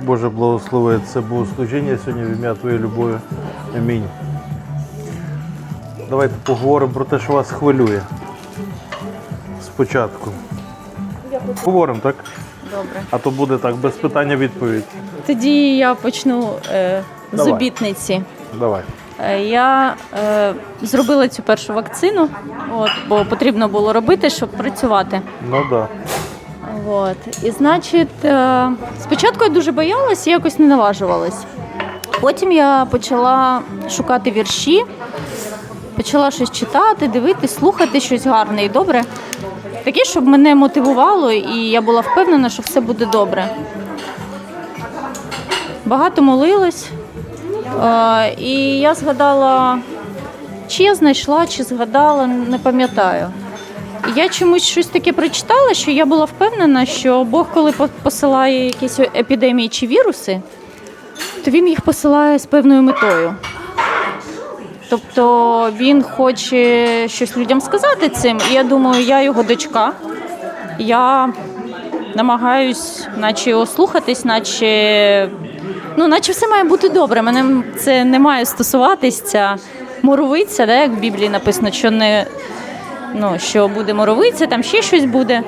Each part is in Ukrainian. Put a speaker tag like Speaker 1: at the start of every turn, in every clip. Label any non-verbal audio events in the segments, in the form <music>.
Speaker 1: Боже благослови це богослужіння сьогодні в ім'я Твоєї любові. Амінь. Давайте поговоримо про те, що вас хвилює. Спочатку. Поговоримо, так?
Speaker 2: Добре.
Speaker 1: А то буде так, без питання відповідь.
Speaker 2: Тоді я почну е, з
Speaker 1: Давай.
Speaker 2: обітниці.
Speaker 1: Давай.
Speaker 2: Е, Я е, зробила цю першу вакцину, от, бо потрібно було робити, щоб працювати.
Speaker 1: Ну так. Да.
Speaker 2: От. І значить, е, спочатку я дуже боялась і якось не наважувалась. Потім я почала шукати вірші, почала щось читати, дивитись, слухати щось гарне і добре. Таке, щоб мене мотивувало, і я була впевнена, що все буде добре. Багато молилась. Е, і я згадала, чи я знайшла, чи згадала, не пам'ятаю. Я чомусь щось таке прочитала, що я була впевнена, що Бог, коли по- посилає якісь епідемії чи віруси, то він їх посилає з певною метою. Тобто він хоче щось людям сказати цим, і я думаю, я його дочка. Я намагаюсь, наче його слухатись, наче, ну, наче все має бути добре. Мене це не має стосуватись ця моровиця, да, як в Біблії написано, що не ну, що буде моровиця, там ще щось буде.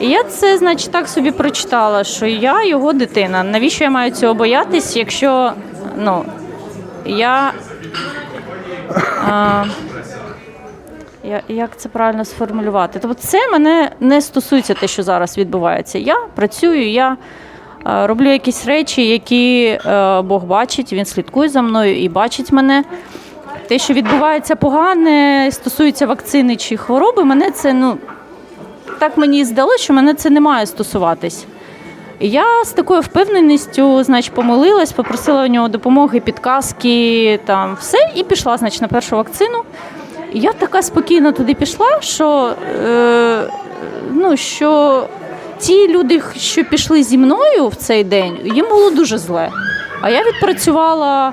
Speaker 2: І я це, значить, так собі прочитала, що я його дитина. Навіщо я маю цього боятись, якщо ну, я. А, я, як це правильно сформулювати? Тобто це мене не стосується те, що зараз відбувається. Я працюю, я роблю якісь речі, які е, Бог бачить, він слідкує за мною і бачить мене. Те, що відбувається погане, стосується вакцини чи хвороби, мене це ну так мені здалося, що мене це не має стосуватись. Я з такою впевненістю, значить, помолилась, попросила у нього допомоги, підказки, там все, і пішла, значить, на першу вакцину. Я така спокійно туди пішла, що, е, ну, що ті люди, що пішли зі мною в цей день, їм було дуже зле. А я відпрацювала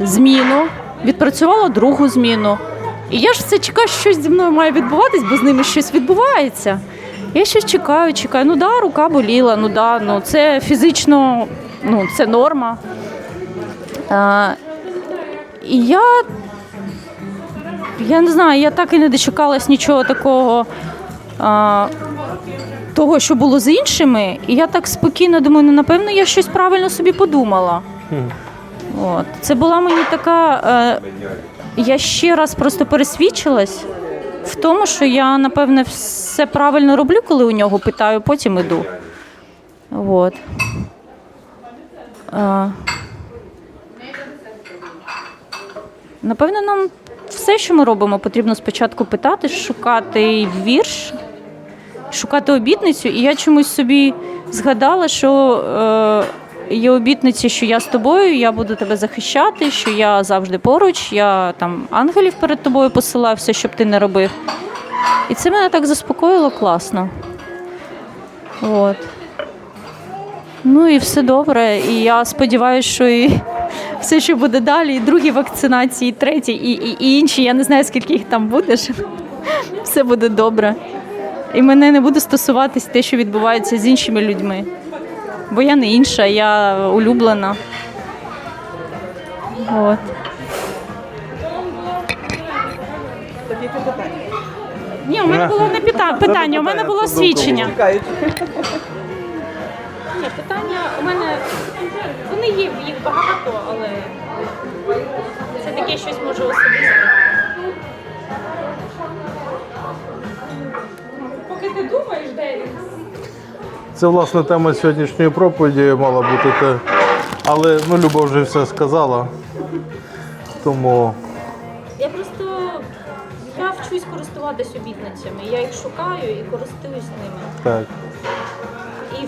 Speaker 2: зміну, відпрацювала другу зміну. І я ж все чекаю, що щось зі мною має відбуватись, бо з ними щось відбувається. Я щось чекаю, чекаю. Ну да, рука боліла, ну да, ну це фізично, ну це норма. А, і я, я не знаю, я так і не дочекалась нічого такого. А, того, що було з іншими, і я так спокійно думаю, ну напевно, я щось правильно собі подумала. От. Це була мені така. Е, я ще раз просто пересвідчилась в тому, що я, напевне, все правильно роблю, коли у нього питаю, потім іду. От. Е, напевне, нам все, що ми робимо, потрібно спочатку питати, шукати вірш, шукати обітницю. І я чомусь собі згадала, що е, є обітниці, що я з тобою, я буду тебе захищати, що я завжди поруч, я там ангелів перед тобою посилаю, все, щоб ти не робив. І це мене так заспокоїло класно. От. Ну і все добре. І я сподіваюся, що і все, що буде далі, і другі вакцинації, і треті, і, і, і інші. Я не знаю, скільки їх там буде. Все буде добре. І мене не буде стосуватись те, що відбувається з іншими людьми. Бо я не інша, я улюблена. От. Ні, у мене було не пита- питання, у мене було свідчення. Ні, питання у мене вони є, їх багато, але це таке щось може особисте. Поки ти думаєш, де він?
Speaker 1: Це власне тема сьогоднішньої проповіді мала бути. Те. Але ну, Люба вже все сказала. Тому
Speaker 2: Я просто я вчусь користуватись обітницями. Я їх шукаю і користуюсь ними.
Speaker 1: так.
Speaker 2: І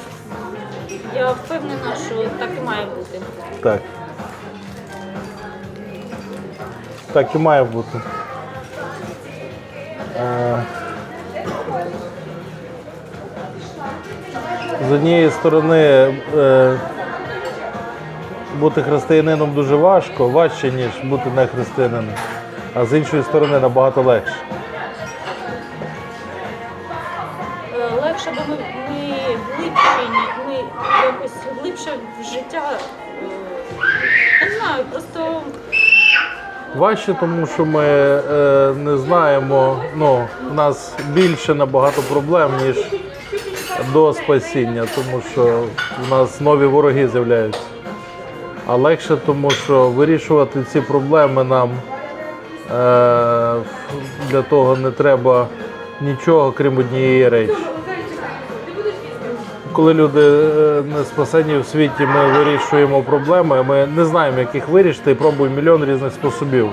Speaker 2: я впевнена, що так і має бути.
Speaker 1: Так. Так і має бути. Е, однієї сторони, е, бути християнином дуже важко, важче, ніж бути не християнином. А з іншої сторони набагато легше.
Speaker 2: Е, Легше, бо ми, ми глибші, ми якось глибше в життя. е, не знаю, просто
Speaker 1: Важче, тому що ми е, не знаємо, ну, в нас більше набагато проблем, ніж до спасіння, тому що в нас нові вороги з'являються. А легше, тому що вирішувати ці проблеми нам е, для того не треба нічого, крім однієї речі. Коли люди е, не спасені в світі, ми вирішуємо проблеми, ми не знаємо, як їх вирішити, і пробуємо мільйон різних способів.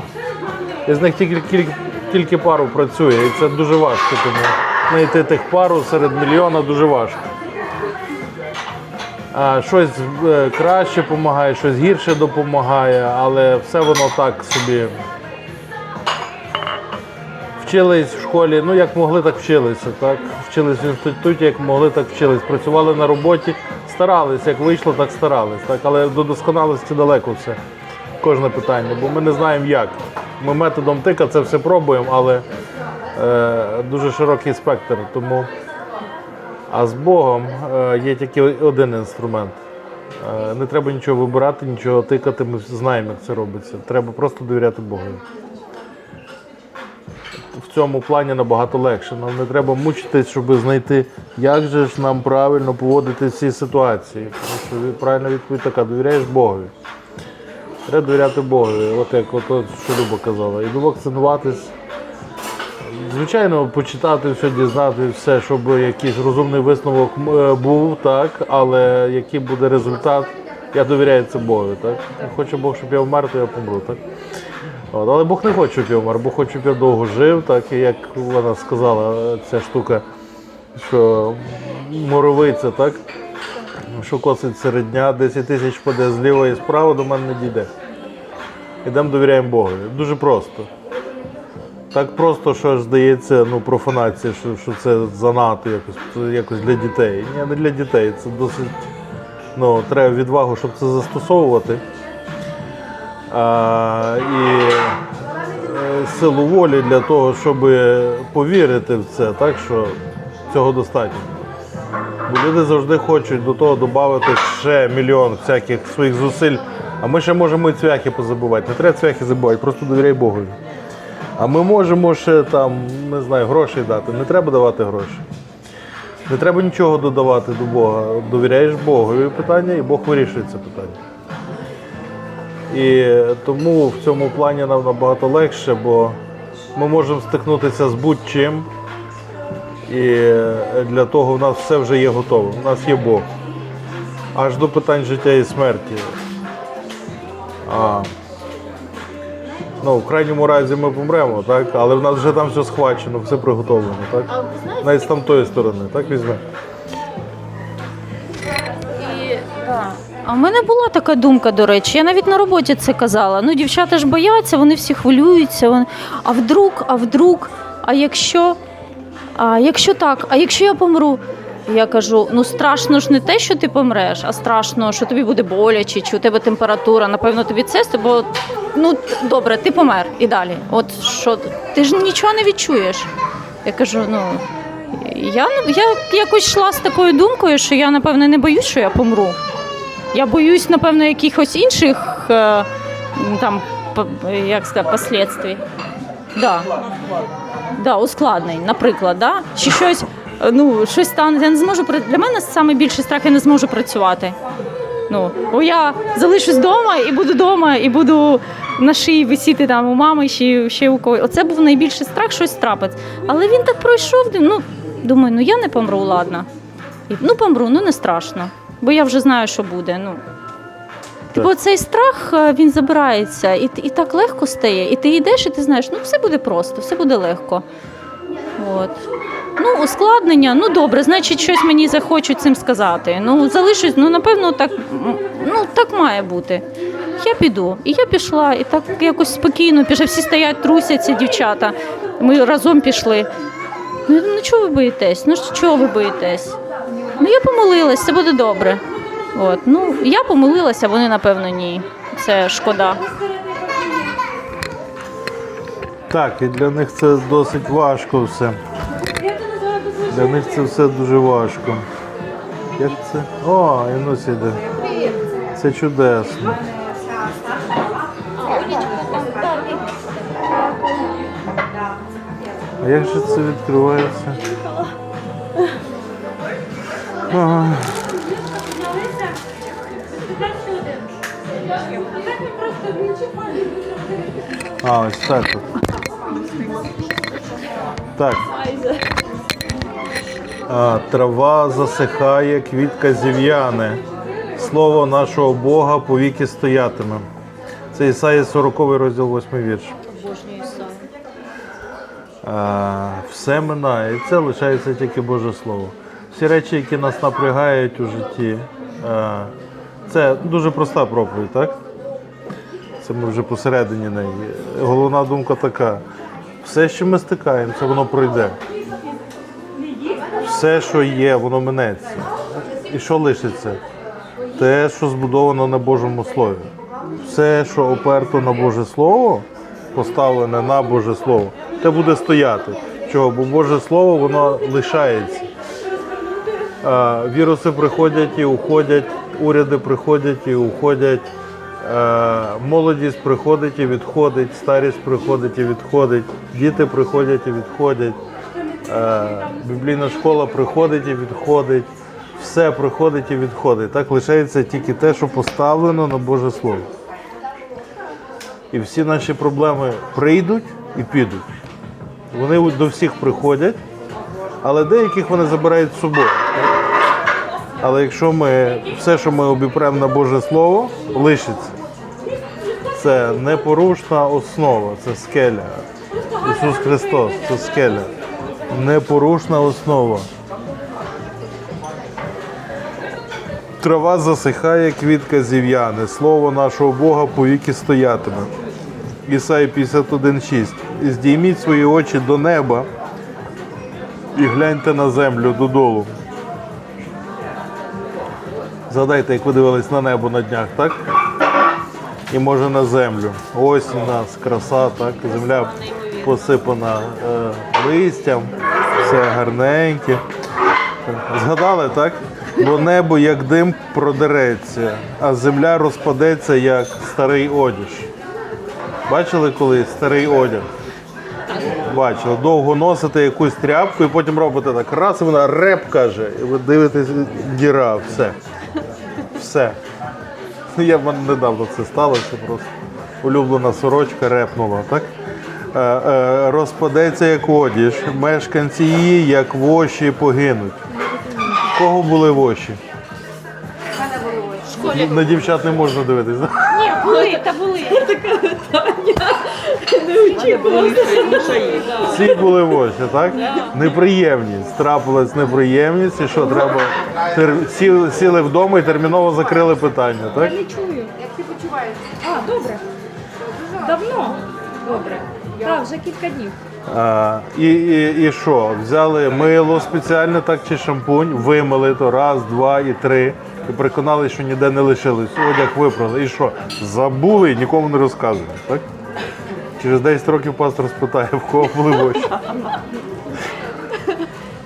Speaker 1: І з них тільки, тільки, тільки пару працює, і це дуже важко, тому знайти тих пару серед мільйона дуже важко. А, щось е, краще допомагає, щось гірше допомагає, але все воно так собі. Вчились в школі, ну як могли, так вчилися. Так? Вчились в інституті, як могли, так вчились. Працювали на роботі, старались, як вийшло, так старались. Так? Але до досконалості далеко все. Кожне питання, бо ми не знаємо як. Ми методом тика це все пробуємо, але дуже широкий спектр. Тому... А з Богом е, є тільки один інструмент. Е, не треба нічого вибирати, нічого тикати. Ми знаємо, як це робиться. Треба просто довіряти Богу в цьому плані набагато легше. Нам не треба мучитись, щоб знайти, як же ж нам правильно поводити в цій ситуації. Тому що правильна відповідь така: довіряєш Богові. Треба довіряти Богові, от як от, що Люба казала. І вакцинуватись. Звичайно, почитати все, дізнати все, щоб якийсь розумний висновок е, був, так, але який буде результат, я довіряю це Богові. Так? Хоче Бог, щоб я вмер, то я помру. Так? От, але Бог не хоче, щоб я вмер, Бог хоче, щоб я довго жив, так і як вона сказала, ця штука, що моровиця, так? Що косить серед дня, 10 тисяч паде зліва і справа до мене не дійде. Ідемо довіряємо Богові. Дуже просто. Так просто, що аж здається, ну, профанація, що, що це занадто якось, якось для дітей. Ні, не для дітей. Це досить. Ну, треба відвагу, щоб це застосовувати. А, і е, силу волі для того, щоб повірити в це, так що цього достатньо. Бо люди завжди хочуть до того додати ще мільйон всяких своїх зусиль. А ми ще можемо і цвяхи позабувати. Не треба цвяхи забувати, просто довіряй Богові. А ми можемо ще там, не знаю, грошей дати. Не треба давати гроші. Не треба нічого додавати до Бога. Довіряєш Богові питання, і Бог вирішує це питання. І тому в цьому плані нам набагато легше, бо ми можемо стикнутися з будь-чим. І для того в нас все вже є готове. У нас є Бог. Аж до питань життя і смерті. А, ну, в крайньому разі ми помремо, так? але в нас вже там все схвачено, все приготовлено. Так?
Speaker 2: а ви знаєте,
Speaker 1: Навіть з тамтої сторони, так візьме.
Speaker 2: І, да. А в мене була така думка, до речі, я навіть на роботі це казала. Ну, дівчата ж бояться, вони всі хвилюються. Вони... А вдруг, а вдруг, а якщо, а якщо так, а якщо я помру? Я кажу: ну страшно ж не те, що ти помреш, а страшно, що тобі буде боляче, чи у тебе температура, напевно, тобі це, бо ну добре, ти помер і далі. От що ти ж нічого не відчуєш. Я кажу, ну я, я якось йшла з такою думкою, що я напевне не боюсь, що я помру. Я боюсь, напевно, якихось інших е, там, як сказати, последствий. Да. Да, ускладнень, наприклад, да? чи щось, е, ну, щось стане. Я не зможу для мене саме більший страх, я не зможу працювати. Ну, бо я залишусь вдома і буду вдома, і буду на шиї висіти там у мами, ще, ще у когось. Оце був найбільший страх, щось трапить. Але він так пройшов. Ну, думаю, ну я не помру, ладно. І, ну, помру, ну не страшно. Бо я вже знаю, що буде. Ну. Типу, цей страх е, він забирається, і, і так легко стає. І ти йдеш, і ти знаєш, ну все буде просто, все буде легко. От. Ну, ускладнення, ну добре, значить, щось мені захочуть цим сказати. Ну, залишусь, ну, напевно, так, ну, так має бути. Я піду. І я пішла, і так якось спокійно пішла. Всі стоять, трусяться, дівчата. Ми разом пішли. Ну, ну чого ви боїтесь? Ну чого ви боїтесь? Ну я помолилась, це буде добре. От, ну я помилилася, вони напевно ні. Це шкода.
Speaker 1: Так, і для них це досить важко все. Для них це все дуже важко. Як це? О, Інусь іде. Це чудесно. А як же це відкривається? Ага. А, ось так. Так. Трава засихає, квітка зів'яне. Слово нашого Бога повіки стоятиме. Це Ісаїя 40 розділ 8 вірш. Все минає, і це лишається тільки Боже Слово. Всі речі, які нас напрягають у житті, це дуже проста проповідь, так? Це ми вже посередині неї. Головна думка така: все, що ми стикаємося, воно пройде. Все, що є, воно минеться. І що лишиться? Те, що збудовано на Божому Слові. Все, що оперто на Боже Слово, поставлене на Боже Слово, те буде стояти. Чого? Бо Боже Слово воно лишається. Віруси приходять і уходять, уряди приходять і уходять, молодість приходить і відходить, старість приходить і відходить, діти приходять і відходять, біблійна школа приходить і відходить, все приходить і відходить. Так лишається тільки те, що поставлено на Боже Слово. І всі наші проблеми прийдуть і підуть. Вони до всіх приходять, але деяких вони забирають з собою. Але якщо ми все, що ми обіпремо на Боже Слово, лишиться. Це непорушна основа, це скеля. Ісус Христос, це скеля. Непорушна основа. Трава засихає, квітка зів'яне. Слово нашого Бога повіки стоятиме. Ісаї 51,6. Здійміть свої очі до неба і гляньте на землю додолу. Згадайте, як ви дивились на небо на днях, так? І може на землю. Ось у нас краса, так? Земля посипана е, листям, все гарненьке. Згадали, так? Бо небо як дим продереться, а земля розпадеться як старий одіж. Бачили колись старий одяг? Бачили, довго носите якусь тряпку і потім робите так. Раз і вона реп каже, і ви дивитесь, діра, все. Все. Я в мене недавно це сталося просто. Улюблена сорочка репнула, так? Е, е, розпадеться як одіж, мешканці її, як воші, погинуть. В Кого були воші? На дівчат не можна дивитись. да?
Speaker 2: Ні, були, та були.
Speaker 1: Всі були воші, так? Неприємність. Трапилась неприємність, і що треба. Тер... Сіли, сіли вдома і терміново закрили питання, так?
Speaker 3: Я Не чую. Як ти почуваєшся? А, добре. Давно. Добре. Так, вже кілька днів.
Speaker 1: А, і, і, і що? Взяли мило спеціальне, так чи шампунь, вимили то раз, два і три. І переконали, що ніде не лишилось. Одяг випрали. І що? Забули і нікому не розказували, так? Через 10 років пастор спитає, в кого були воші.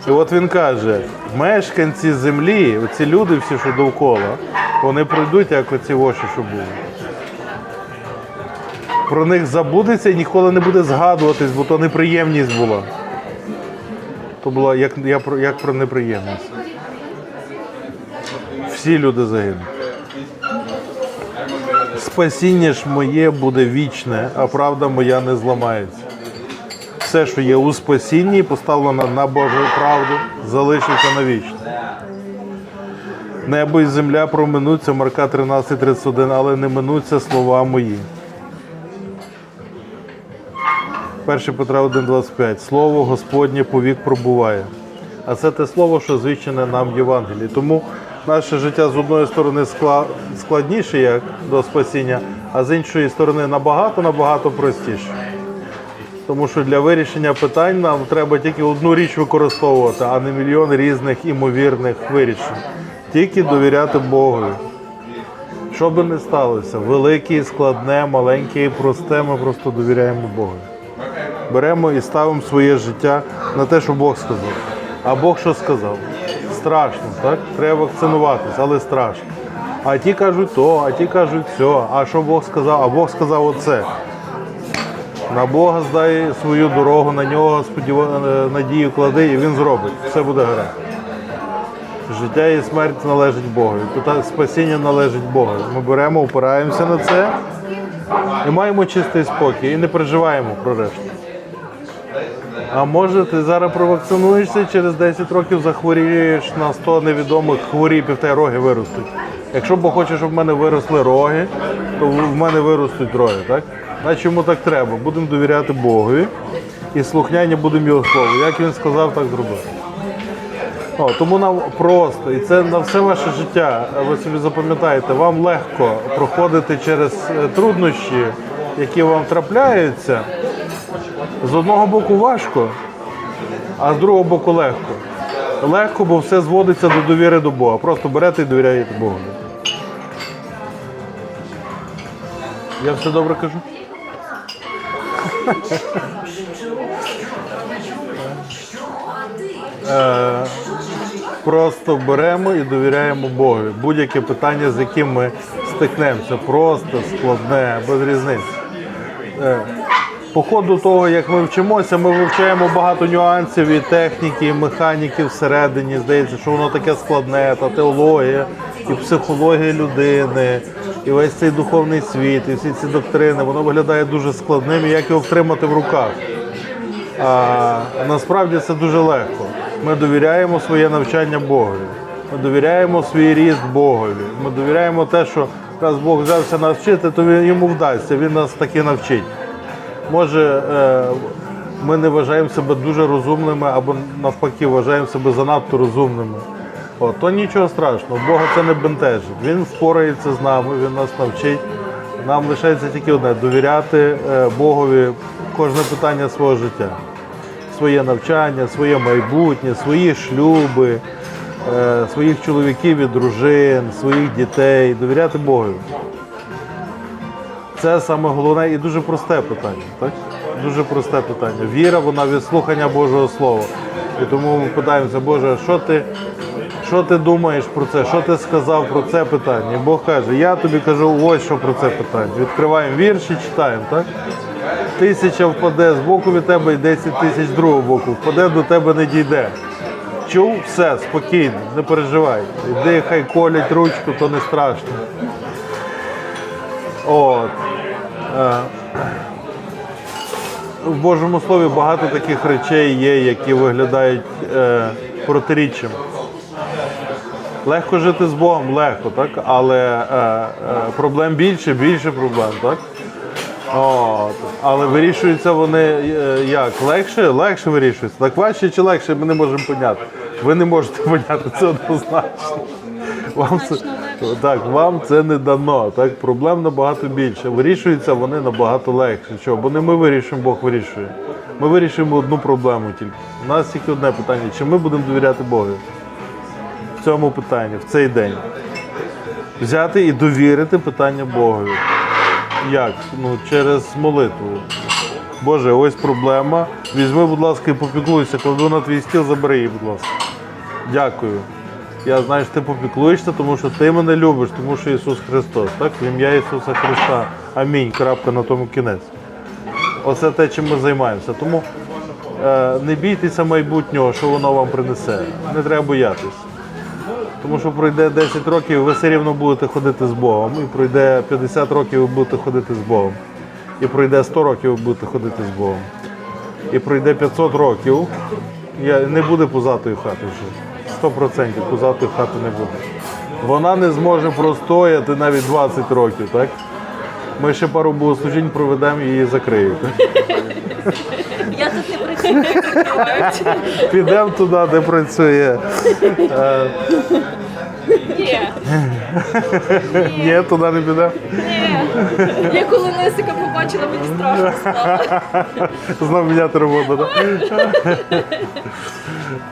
Speaker 1: І от він каже: мешканці землі, оці люди всі, що довкола, вони пройдуть, як оці воші, що були. Про них забудеться і ніколи не буде згадуватись, бо то неприємність була. То була як, я як про неприємність. Всі люди загинуть. Спасіння ж моє буде вічне, а правда моя не зламається. Все, що є у спасінні, поставлено на Божу правду, залишиться навічно. Небо і земля проминуться, Марка 13.31, але не минуться слова мої. 1 Петра 1,25. Слово Господнє повік пробуває. А це те слово, що звичне нам в Євангелії. Тому наше життя з одної сторони складніше як до спасіння, а з іншої сторони набагато-набагато простіше. Тому що для вирішення питань нам треба тільки одну річ використовувати, а не мільйон різних імовірних вирішень. Тільки довіряти Богові. Що би не сталося, велике, і складне, маленьке і просте, ми просто довіряємо Богові. Беремо і ставимо своє життя на те, що Бог сказав. А Бог що сказав? страшно, так? Треба вакцинуватись, але страшно. А ті кажуть то, а ті кажуть все. А що Бог сказав? А Бог сказав оце. На Бога здай свою дорогу, на нього сподіва... е, надію клади, і він зробить. Все буде гаразд. Життя і смерть належить Богу. Пита- Спасіння належить Богу. Ми беремо, опираємося на це і маємо чистий спокій, і не переживаємо про решту. А може ти зараз провакцинуєшся через 10 років захворієш на 100 невідомих хворіб і в роги виростуть. Якщо Бог хоче, щоб в мене виросли роги, то в мене виростуть роги, так? Значить йому так треба. Будемо довіряти Богові і слухняні будемо його слову. Як він сказав, так зробити. О, тому нам просто, і це на все ваше життя, ви собі запам'ятаєте, вам легко проходити через е, труднощі, які вам трапляються. З одного боку важко, а з другого боку легко. Легко, бо все зводиться до довіри до Бога. Просто берете і довіряєте Богу. Я все добре кажу? Е, Просто беремо і довіряємо Богу. Будь-яке питання, з яким ми стикнемося, просто складне, без різниці. По ходу того, як ми вчимося, ми вивчаємо багато нюансів і техніки, і механіки всередині. Здається, що воно таке складне, та теологія, і психологія людини, і весь цей духовний світ, і всі ці доктрини, воно виглядає дуже складним, і як його втримати в руках. А насправді це дуже легко. Ми довіряємо своє навчання Богові. Ми довіряємо свій ріст Богові. Ми довіряємо те, що раз Бог взявся нас вчити, то він йому вдасться, він нас таки навчить. Може, е, ми не вважаємо себе дуже розумними або навпаки вважаємо себе занадто розумними. О, то нічого страшного, Бога це не бентежить. Він впорається з нами, він нас навчить. Нам лишається тільки одне довіряти е, Богові кожне питання свого життя. Своє навчання, своє майбутнє, свої шлюби, е, своїх чоловіків і дружин, своїх дітей. Довіряти Богові. Це саме головне і дуже просте питання. Так? Дуже просте питання. Віра, вона від слухання Божого Слова. І тому ми питаємося, Боже, що ти, що ти думаєш про це? Що ти сказав про це питання? І Бог каже, я тобі кажу ось що про це питання. Відкриваємо вірш і читаємо, так? Тисяча впаде з боку від тебе і 10 тисяч з другого боку. Впаде до тебе не дійде. Чув, все, спокійно, не переживай. Іди, хай колять ручку, то не страшно. От. Е, В Божому Слові багато таких речей є, які виглядають е, протиріччям. Легко жити з Богом, легко, так? Але е, е, проблем більше, більше проблем, так? От. Але вирішуються вони е, як? Легше? Легше вирішуються. Так важче чи легше, ми не можемо поняти. Ви не можете поняти, це однозначно. Вам це, так, вам це не дано. Так? Проблем набагато більше. Вирішуються вони набагато легше. Чого? Бо не ми вирішуємо, Бог вирішує. Ми вирішуємо одну проблему тільки. У нас тільки одне питання: чи ми будемо довіряти Богу? В цьому питанні, в цей день. Взяти і довірити питання Богові. Як? Ну, через молитву. Боже, ось проблема. Візьми, будь ласка, і попіклуйся, кладу на твій стіл, забери її, будь ласка. Дякую. Я знаю, що ти попіклуєшся, тому що ти мене любиш, тому що Ісус Христос. Так? В ім'я Ісуса Христа. Амінь. Крапка на тому кінець. Оце те, чим ми займаємося. Тому е, не бійтеся майбутнього, що воно вам принесе. Не треба боятися. Тому що пройде 10 років, ви все рівно будете ходити з Богом. І пройде 50 років, ви будете ходити з Богом. І пройде 100 років, ви будете ходити з Богом. І пройде 500 років, я, не буде пузатої хати вже. 100% пузатої хати не буде. Вона не зможе простояти навіть 20 років, так? Ми ще пару богослужінь проведемо і її закриють.
Speaker 2: Я тут не працюю.
Speaker 1: Підемо туди, де працює.
Speaker 3: Ні,
Speaker 1: Ні, туди не підемо.
Speaker 3: Я коли Лесика побачила, мені страшно стало.
Speaker 1: Знов міняти роботу, так?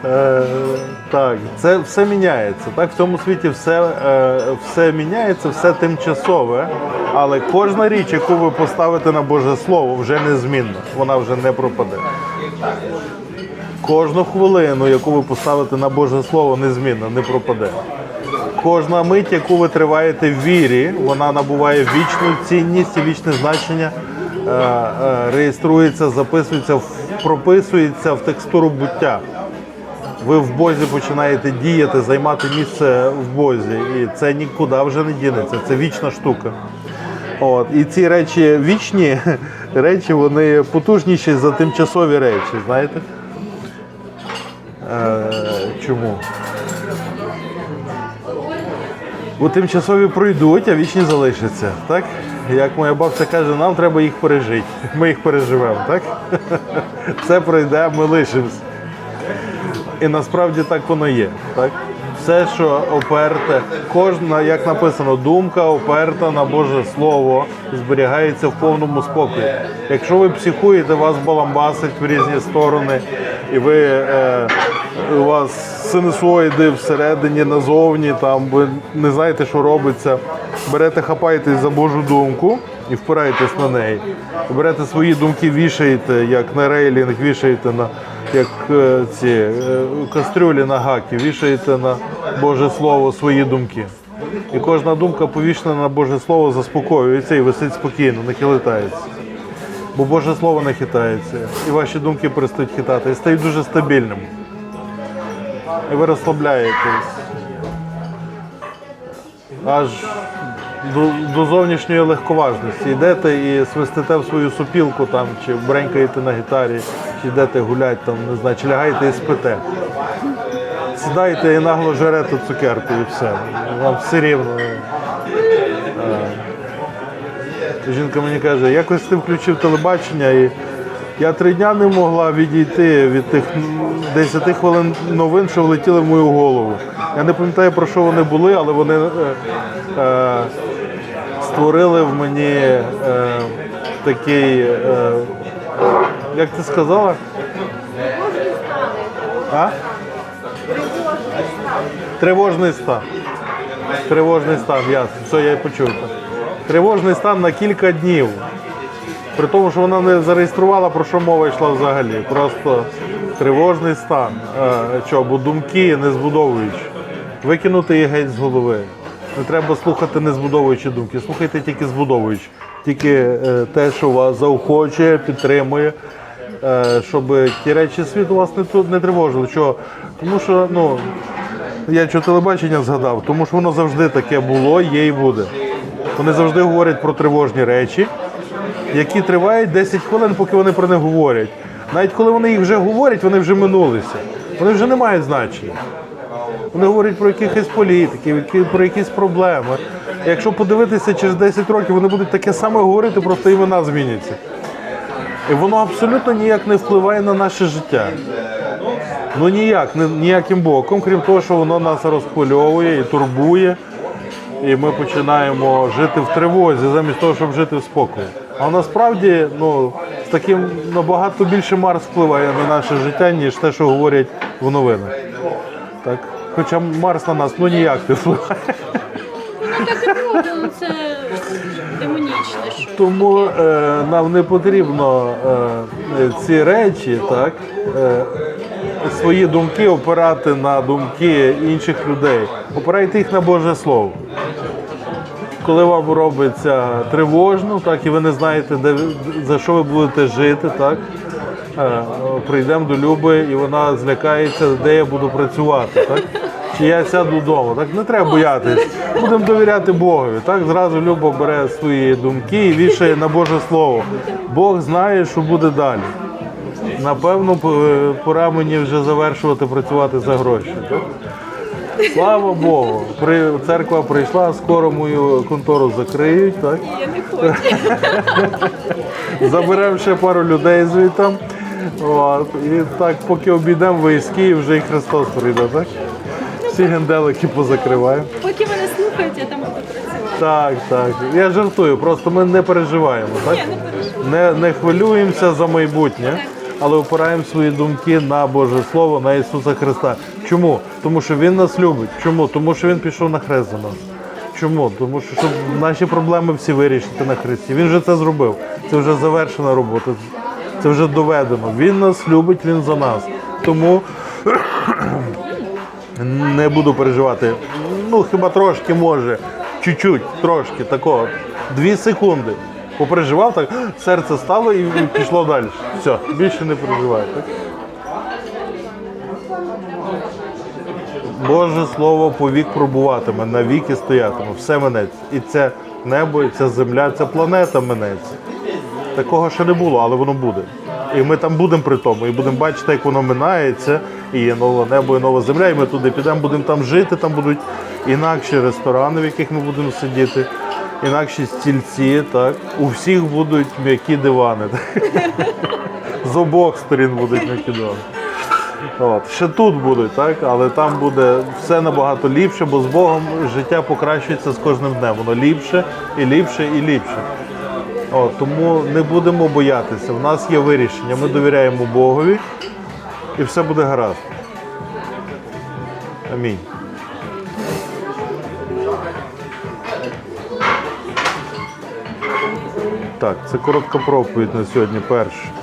Speaker 1: Е, Так, це все міняється. Так, в цьому світі все, е, все міняється, все тимчасове, але кожна річ, яку ви поставите на Боже Слово, вже незмінна. Вона вже не пропаде. Кожну хвилину, яку ви поставите на Боже Слово, незмінно, не пропаде. Кожна мить, яку ви триваєте в вірі, вона набуває вічну цінність і вічне значення, е, е, реєструється, записується, прописується в текстуру буття. Ви в Бозі починаєте діяти, займати місце в Бозі. І це нікуди вже не дінеться. Це вічна штука. От. І ці речі вічні <laughs> речі, вони потужніші за тимчасові речі, знаєте? Е, чому? Бо тимчасові пройдуть, а вічні залишаться. Так? Як моя бабця каже, нам треба їх пережити. Ми їх переживемо, так? Це пройде, ми лишимось. І насправді так воно є. Так? Все, що оперте, кожна, як написано, думка оперта на Боже Слово зберігається в повному спокої. Якщо ви психуєте, вас баламбасить в різні сторони, і ви е, у вас синусоїди всередині, назовні, там ви не знаєте, що робиться. Берете, хапаєтесь за Божу думку і впираєтесь на неї. Берете свої думки, вішаєте, як на рейлінг, вішаєте на як е, ці е, кастрюлі на гаки, вішаєте на Боже Слово свої думки. І кожна думка повішена на Боже Слово заспокоюється і висить спокійно, не хилитається. Бо Боже Слово не хитається, і ваші думки перестають хитати, і стають дуже стабільними. І ви розслабляєтесь. Аж до, до зовнішньої легковажності. Йдете і свистите в свою супілку там, чи бренькаєте на гітарі, чи йдете гулять, там, не знаю, чи лягаєте і спите. Сідаєте і нагло жерете цукерку і все. Вам все рівно. Е, Жінка мені каже, якось ти включив телебачення і я три дня не могла відійти від тих 10 хвилин новин, що влетіли в мою голову. Я не пам'ятаю, про що вони були, але вони е, е, створили в мені е, такий, е, як ти сказала? А? Тривожний стан. Тривожний стан, ясно. Все, я і почув. Тривожний стан на кілька днів. При тому, що вона не зареєструвала, про що мова йшла взагалі. Просто тривожний стан. Е, що, бо думки не збудовуючи. Викинути їх геть з голови. Не треба слухати не збудовуючі думки. Слухайте тільки збудовуючи. Тільки е, те, що вас заохочує, підтримує. е, Щоб ті речі світу вас не, не тривожили. Чого? Тому що, ну, я що телебачення згадав, тому що воно завжди таке було, є і буде. Вони завжди говорять про тривожні речі, які тривають 10 хвилин, поки вони про них говорять. Навіть коли вони їх вже говорять, вони вже минулися. Вони вже не мають значення. Вони говорять про якихось політиків, про якісь проблеми. Якщо подивитися через 10 років, вони будуть таке саме говорити, просто імена зміняться. І воно абсолютно ніяк не впливає на наше життя. Ну ніяк, ні- ніяким боком, крім того, що воно нас розхвильовує і турбує. І ми починаємо жити в тривозі, замість того, щоб жити в спокої. А насправді, ну, з таким набагато більше Марс впливає на наше життя, ніж те, що говорять в новинах. Так? Хоча Марс на нас ну ніяк не впливає.
Speaker 2: Ну, це демонічне що.
Speaker 1: Тому е, нам не потрібно е, ці речі, так, е, свої думки опирати на думки інших людей. Опирайте їх на Боже Слово. Коли вам робиться тривожно, так, і ви не знаєте, де, за що ви будете жити, так, е, прийдемо до Люби, і вона злякається, де я буду працювати. Так? Чи я сяду вдома. Так не треба боятись. Будемо довіряти Богові. Так зразу Люба бере свої думки і вішає на Боже Слово. Бог знає, що буде далі. Напевно, пора мені вже завершувати працювати за гроші. Так? Слава Богу, при, церква прийшла, скоро мою контору закриють. Так?
Speaker 3: Я не хочу. <laughs>
Speaker 1: Заберемо ще пару людей звідти. От. І так, поки обійдемо військи, і вже і Христос прийде, так? Всі генделики позакриваємо.
Speaker 3: Поки мене слухають, я там буду працювати.
Speaker 1: Так, так. Я жартую, просто ми не переживаємо, так?
Speaker 3: Ні, не.
Speaker 1: Не, не хвилюємося за майбутнє, але опираємо свої думки на Боже Слово, на Ісуса Христа. Чому? Тому що Він нас любить. Чому? Тому що Він пішов на хрест за нас. Чому? Тому що щоб наші проблеми всі вирішити на Христі. Він вже це зробив. Це вже завершена робота. Це вже доведено. Він нас любить, він за нас. Тому <clears throat> не буду переживати. Ну, хіба трошки може, чуть-чуть, трошки такого. Дві секунди. Попереживав, так <gasps> серце стало і пішло далі. Все, більше не переживай. Так? Боже слово повік пробуватиме, навіки стоятиме, все минеться. І це небо, і ця земля, ця планета минеться. Такого ще не було, але воно буде. І ми там будемо при тому, і будемо бачити, як воно минається, і є нове небо, і нова земля, і ми туди підемо, будемо там жити, там будуть інакші ресторани, в яких ми будемо сидіти, інакші стільці, так. У всіх будуть м'які дивани. <laughs> З обох сторін будуть м'які дивани. От. Ще тут будуть, так? але там буде все набагато ліпше, бо з Богом життя покращується з кожним днем. Воно ліпше і ліпше і ліпше. От, тому не будемо боятися. В нас є вирішення. Ми довіряємо Богові і все буде гаразд. Амінь. Так, це коротка проповідь на сьогодні перша.